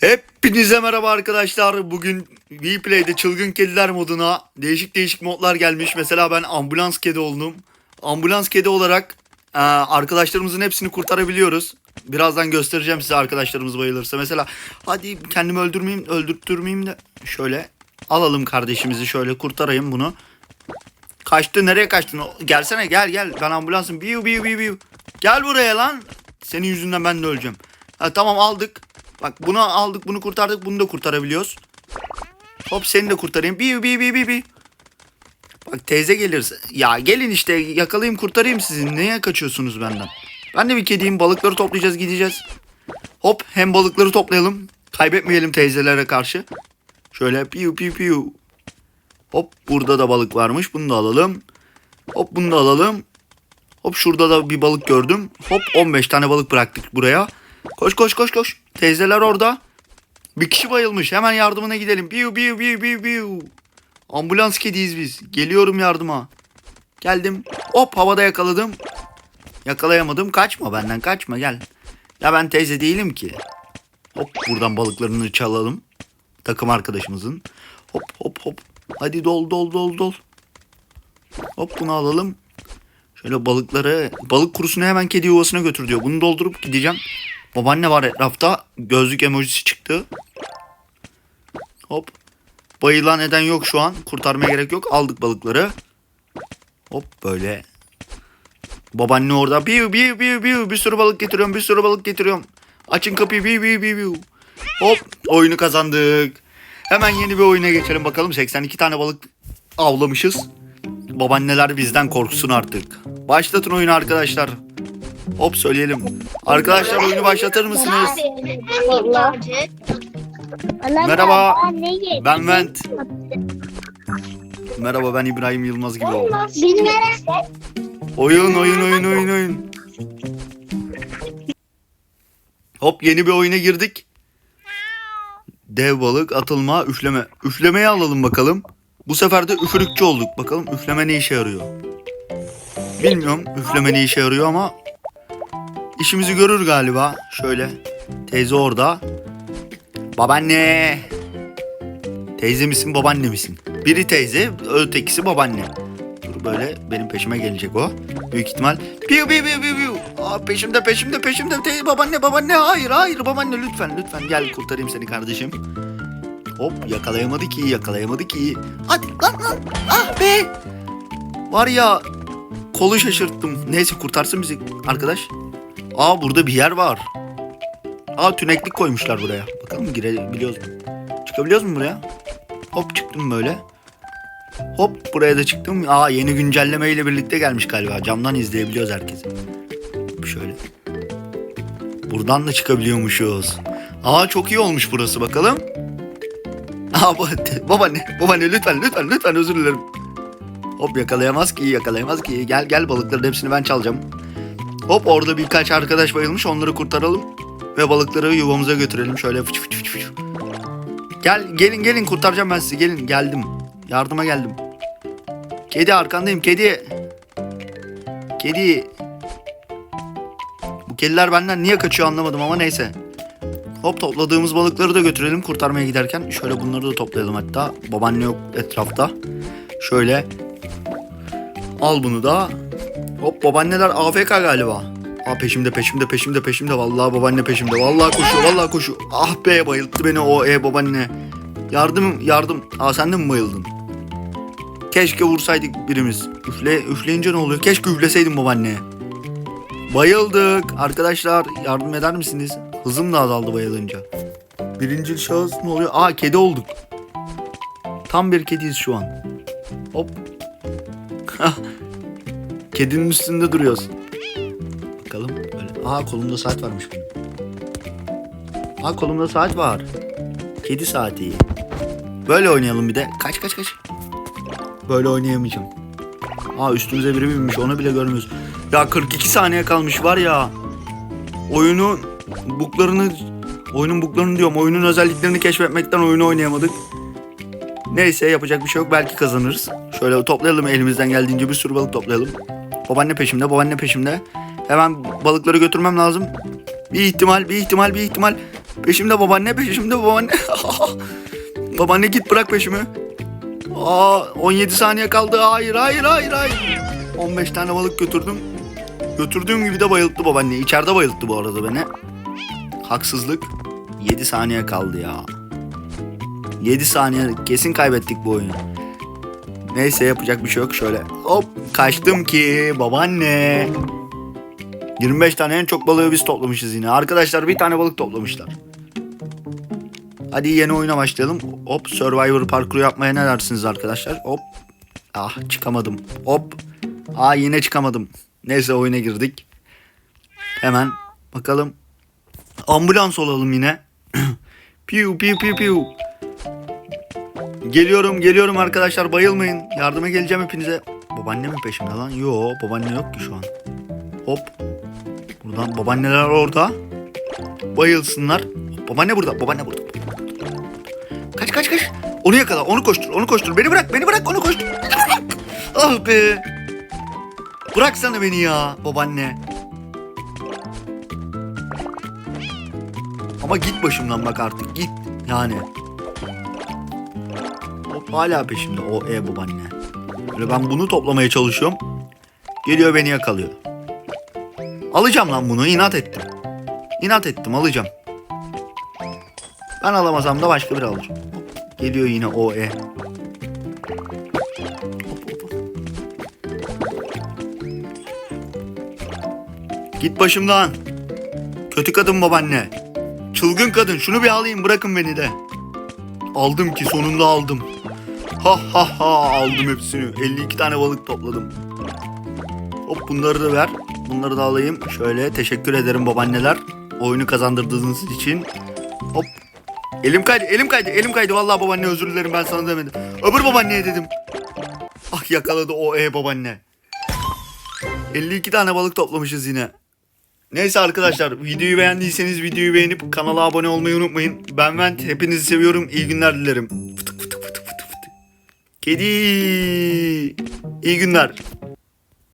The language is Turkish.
Hepinize merhaba arkadaşlar. Bugün Vplay'de çılgın kediler moduna değişik değişik modlar gelmiş. Mesela ben ambulans kedi oldum. Ambulans kedi olarak e, arkadaşlarımızın hepsini kurtarabiliyoruz. Birazdan göstereceğim size arkadaşlarımız bayılırsa. Mesela hadi kendimi öldürmeyeyim, öldürtmeyeyim de şöyle alalım kardeşimizi şöyle kurtarayım bunu. Kaçtı nereye kaçtın? Gelsene gel gel ben ambulansım. Biu biu biu biu. Gel buraya lan. Senin yüzünden ben de öleceğim. Ha, tamam aldık. Bak bunu aldık bunu kurtardık bunu da kurtarabiliyoruz. Hop seni de kurtarayım. Biu biu biu biu biu. Bak teyze gelirse. Ya gelin işte yakalayayım kurtarayım sizi. Neye kaçıyorsunuz benden? Ben de bir kediyim balıkları toplayacağız gideceğiz. Hop hem balıkları toplayalım. Kaybetmeyelim teyzelere karşı. Şöyle piu piu piu. Hop burada da balık varmış. Bunu da alalım. Hop bunu da alalım. Hop şurada da bir balık gördüm. Hop 15 tane balık bıraktık buraya. Koş koş koş koş. Teyzeler orada. Bir kişi bayılmış. Hemen yardımına gidelim. Biu biu biu biu biu. Ambulans kediyiz biz. Geliyorum yardıma. Geldim. Hop havada yakaladım. Yakalayamadım. Kaçma benden kaçma gel. Ya ben teyze değilim ki. Hop buradan balıklarını çalalım. Takım arkadaşımızın. Hop hop hop. Hadi dol dol dol dol. Hop bunu alalım. Şöyle balıkları balık kurusunu hemen kedi yuvasına götür diyor. Bunu doldurup gideceğim. Babaanne var etrafta. Gözlük emojisi çıktı. Hop. Bayılan eden yok şu an. Kurtarmaya gerek yok. Aldık balıkları. Hop böyle. Babaanne orada. Biu biu biu biu. Bir sürü balık getiriyorum. Bir sürü balık getiriyorum. Açın kapıyı. Biu biu biu biu. Hop. Oyunu kazandık. Hemen yeni bir oyuna geçelim bakalım. 82 tane balık avlamışız. Babaanneler bizden korksun artık. Başlatın oyunu arkadaşlar. Hop söyleyelim. Arkadaşlar oyunu başlatır mısınız? Merhaba, Ben Vent. Merhaba ben İbrahim Yılmaz gibi oldum. Oyun oyun oyun oyun oyun. Hop yeni bir oyuna girdik. Dev balık atılma üfleme. Üflemeyi alalım bakalım. Bu sefer de üfürükçü olduk. Bakalım üfleme ne işe yarıyor. Bilmiyorum üfleme ne işe yarıyor ama işimizi görür galiba. Şöyle teyze orada. Babaanne. Teyze misin babaanne misin? Biri teyze ötekisi babaanne. Dur böyle benim peşime gelecek o. Büyük ihtimal. Piu piu piu piu piu. Aa, peşimde peşimde peşimde. Teyze babaanne babaanne. Hayır hayır babaanne lütfen lütfen. Gel kurtarayım seni kardeşim. Hop yakalayamadı ki yakalayamadı ki. Hadi lan lan. Ah be. Var ya kolu şaşırttım. Neyse kurtarsın bizi arkadaş. Aa burada bir yer var. Aa tüneklik koymuşlar buraya. Bakalım girebiliyoruz mu? Çıkabiliyoruz mu buraya? Hop çıktım böyle. Hop buraya da çıktım. Aa yeni güncelleme ile birlikte gelmiş galiba. Camdan izleyebiliyoruz herkesi. Şöyle. Buradan da çıkabiliyormuşuz. Aa çok iyi olmuş burası bakalım. Aa babaanne, babaanne lütfen lütfen lütfen özür dilerim. Hop yakalayamaz ki yakalayamaz ki. Gel gel balıkların hepsini ben çalacağım. Hop orada birkaç arkadaş bayılmış onları kurtaralım. Ve balıkları yuvamıza götürelim şöyle fıç fıç fıç fıç. Gel gelin gelin kurtaracağım ben sizi gelin geldim. Yardıma geldim. Kedi arkandayım kedi. Kedi. Bu kediler benden niye kaçıyor anlamadım ama neyse. Hop topladığımız balıkları da götürelim kurtarmaya giderken. Şöyle bunları da toplayalım hatta. Babaanne yok etrafta. Şöyle. Al bunu da. Hop babaanneler AFK galiba. Aa peşimde peşimde peşimde peşimde. Vallahi babaanne peşimde. Vallahi koşuyor vallahi koşuyor. Ah be bayılttı beni o e babaanne. Yardım yardım. Aa sen de mi bayıldın? Keşke vursaydık birimiz. Üfle, üfleyince ne oluyor? Keşke üfleseydim babaanneye. Bayıldık. Arkadaşlar yardım eder misiniz? Hızım da azaldı bayılınca. Birinci şahıs ne oluyor? Aa kedi olduk. Tam bir kediyiz şu an. Hop. Kedinin üstünde duruyoruz. Bakalım böyle. Aa kolumda saat varmış benim. Aa kolumda saat var. Kedi saati. Böyle oynayalım bir de. Kaç kaç kaç. Böyle oynayamayacağım. Aa üstümüze biri binmiş onu bile görmüyoruz. Ya 42 saniye kalmış var ya. Oyunun buklarını oyunun buklarını diyorum. Oyunun özelliklerini keşfetmekten oyunu oynayamadık. Neyse yapacak bir şey yok. Belki kazanırız. Şöyle toplayalım elimizden geldiğince bir sürü balık toplayalım. Babaanne peşimde, babaanne peşimde. Hemen balıkları götürmem lazım. Bir ihtimal, bir ihtimal, bir ihtimal. Peşimde babaanne peşimde babaanne. babaanne git bırak peşimi. Aa 17 saniye kaldı. Hayır hayır hayır hayır. 15 tane balık götürdüm. Götürdüğüm gibi de bayılttı babaanne. İçeride bayılttı bu arada beni. Haksızlık. 7 saniye kaldı ya. 7 saniye kesin kaybettik bu oyunu. Neyse yapacak bir şey yok. Şöyle hop kaçtım ki babaanne. 25 tane en çok balığı biz toplamışız yine. Arkadaşlar bir tane balık toplamışlar. Hadi yeni oyuna başlayalım. Hop Survivor parkuru yapmaya ne dersiniz arkadaşlar? Hop. Ah çıkamadım. Hop. Aa yine çıkamadım. Neyse oyuna girdik. Hemen bakalım. Ambulans olalım yine. piu piu piu piu. Geliyorum geliyorum arkadaşlar bayılmayın. Yardıma geleceğim hepinize. Babaanne mi peşimde lan? Yo babaanne yok ki şu an. Hop. Buradan babaanneler orada. Bayılsınlar. Babaanne burada. Babaanne burada. Kaç kaç kaç. Onu yakala. Onu koştur. Onu koştur. Beni bırak. Beni bırak. Onu koştur. Ah be. Bıraksana beni ya babaanne. Ama git başımdan bak artık. Git. Yani. Hala peşimde o e babaanne. Böyle ben bunu toplamaya çalışıyorum. Geliyor beni yakalıyor. Alacağım lan bunu inat ettim. İnat ettim alacağım. Ben alamasam da başka biri alır. Geliyor yine o e. Git başımdan. Kötü kadın babaanne. Çılgın kadın şunu bir alayım bırakın beni de. Aldım ki sonunda aldım. Ha ha ha aldım hepsini. 52 tane balık topladım. Hop bunları da ver. Bunları da alayım. Şöyle teşekkür ederim babaanneler. Oyunu kazandırdığınız için. Hop. Elim kaydı, elim kaydı, elim kaydı. Vallahi babaanne özür dilerim ben sana demedim. Öbür babaanneye dedim. Ah yakaladı o e babaanne. 52 tane balık toplamışız yine. Neyse arkadaşlar videoyu beğendiyseniz videoyu beğenip kanala abone olmayı unutmayın. Ben Vent hepinizi seviyorum. İyi günler dilerim. Kedi. İyi günler.